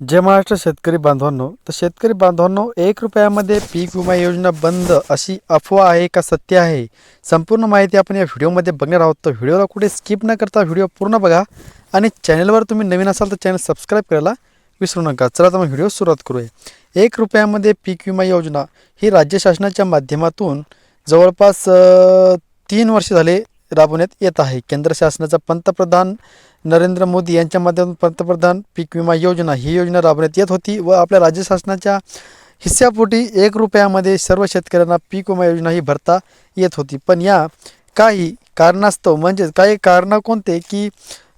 जय महाराष्ट्र शेतकरी बांधवांनो तर शेतकरी बांधवांनो एक रुपयामध्ये पीक विमा योजना बंद अशी अफवा आहे का सत्य आहे? संपूर्ण माहिती आपण या व्हिडिओमध्ये बघणार आहोत. तर व्हिडिओला कुठे स्किप न करता व्हिडिओ पूर्ण बघा आणि चॅनलवर तुम्ही नवीन असाल तर चॅनल सबस्क्राईब करायला विसरू नका. चला तर मग व्हिडिओ सुरुवात करूया. एक रुपयामध्ये पीक विमा योजना ही राज्य शासनाच्या माध्यमातून जवळपास तीन वर्ष झाले राबवण्यात येत आहे. केंद्र शासनाचा पंतप्रधान नरेंद्र मोदी यांच्या माध्यमातून पंतप्रधान पीक विमा योजना ही योजना राबवण्यात येत होती व आपल्या राज्य शासनाच्या हिस्स्यापोटी एक रुपयामध्ये सर्व शेतकऱ्यांना पीक विमा योजना ही भरता येत होती. पण या काही कारणास्तव म्हणजेच काही कारणं कोणते की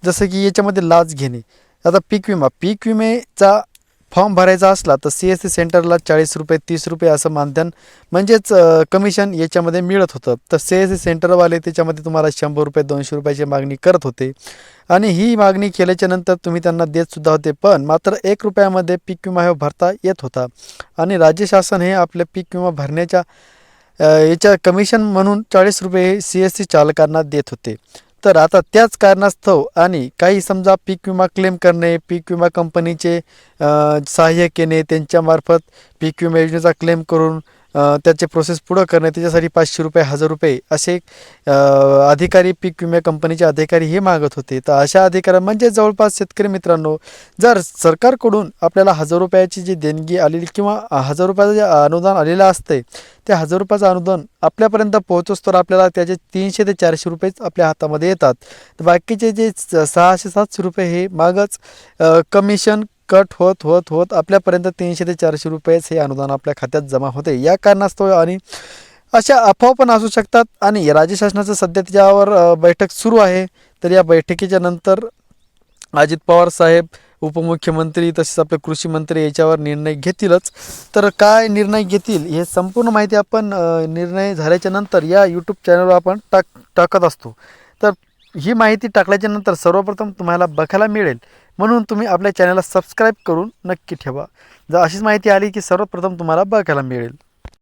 जसं की याच्यामध्ये लाच घेणे. आता पीक विमा पीक विमेचा फॉर्म भरायचा असला तर सी एस सी सेंटरला चाळीस रुपये तीस रुपये असं मानधन म्हणजेच कमिशन याच्यामध्ये मिळत होतं. तर सी एस सी सेंटरवाले त्याच्यामध्ये तुम्हाला शंभर रुपये दोनशे रुपयाची मागणी करत होते. आणि ही मागणी केल्याच्यानंतर तुम्ही त्यांना देत सुद्धा होते पण मात्र एक रुपयामध्ये पीक विमा हे भरता येत होता. आणि राज्य शासन हे आपल्या पीक विमा भरण्याच्या याच्या कमिशन म्हणून चाळीस रुपये सी एस सी चालकांना देत होते. तर आता त्याच कारणास्तव आणि काही समजा पीक विमा क्लेम करणे पीक विमा कंपनीचे सहाय्य केणे त्यांच्यामार्फत पीक विमा योजनेचा क्लेम करून त्याचे प्रोसेस पुढं करणे त्याच्यासाठी पाचशे रुपये हजार रुपये असे अधिकारी पीक विमा कंपनीचे अधिकारी हे मागत होते. तर अशा अधिकाऱ्या म्हणजे जवळपास शेतकरी मित्रांनो जर सरकारकडून आपल्याला हजार रुपयाची जी देणगी आलेली किंवा हजार रुपयाचं जे अनुदान आलेलं असते ते हजार रुपयाचं अनुदान आपल्यापर्यंत पोहोचोस तर आपल्याला त्याचे तीनशे ते चारशे रुपयेच आपल्या हातामध्ये येतात. तर बाकीचे जे स- सहाशे सातशे रुपये हे मागच कमिशन कट होत होत होत आपल्यापर्यंत तीनशे ते चारशे रुपयेच हे अनुदान आपल्या खात्यात जमा होते. या कारणास्तव आणि अशा अफवा पण असू शकतात आणि राज्य शासनाचं सध्या त्याच्यावर बैठक सुरू आहे. तर या बैठकीच्या नंतर अजित पवार साहेब उपमुख्यमंत्री तसेच आपले कृषी मंत्री याच्यावर निर्णय घेतीलच. तर काय निर्णय घेतील हे संपूर्ण माहिती आपण निर्णय झाल्याच्यानंतर या यूट्यूब चॅनलवर आपण टाक टाकत असतो. तर ही माहिती टाकल्याच्या नंतर सर्वप्रथम तुम्हाला बघायला मिळेल. म्हणून तुम्ही आपल्या चॅनलला सबस्क्राईब करून नक्की ठेवा. जर अशीच माहिती आली की सर्वप्रथम तुम्हाला बघायला मिळेल.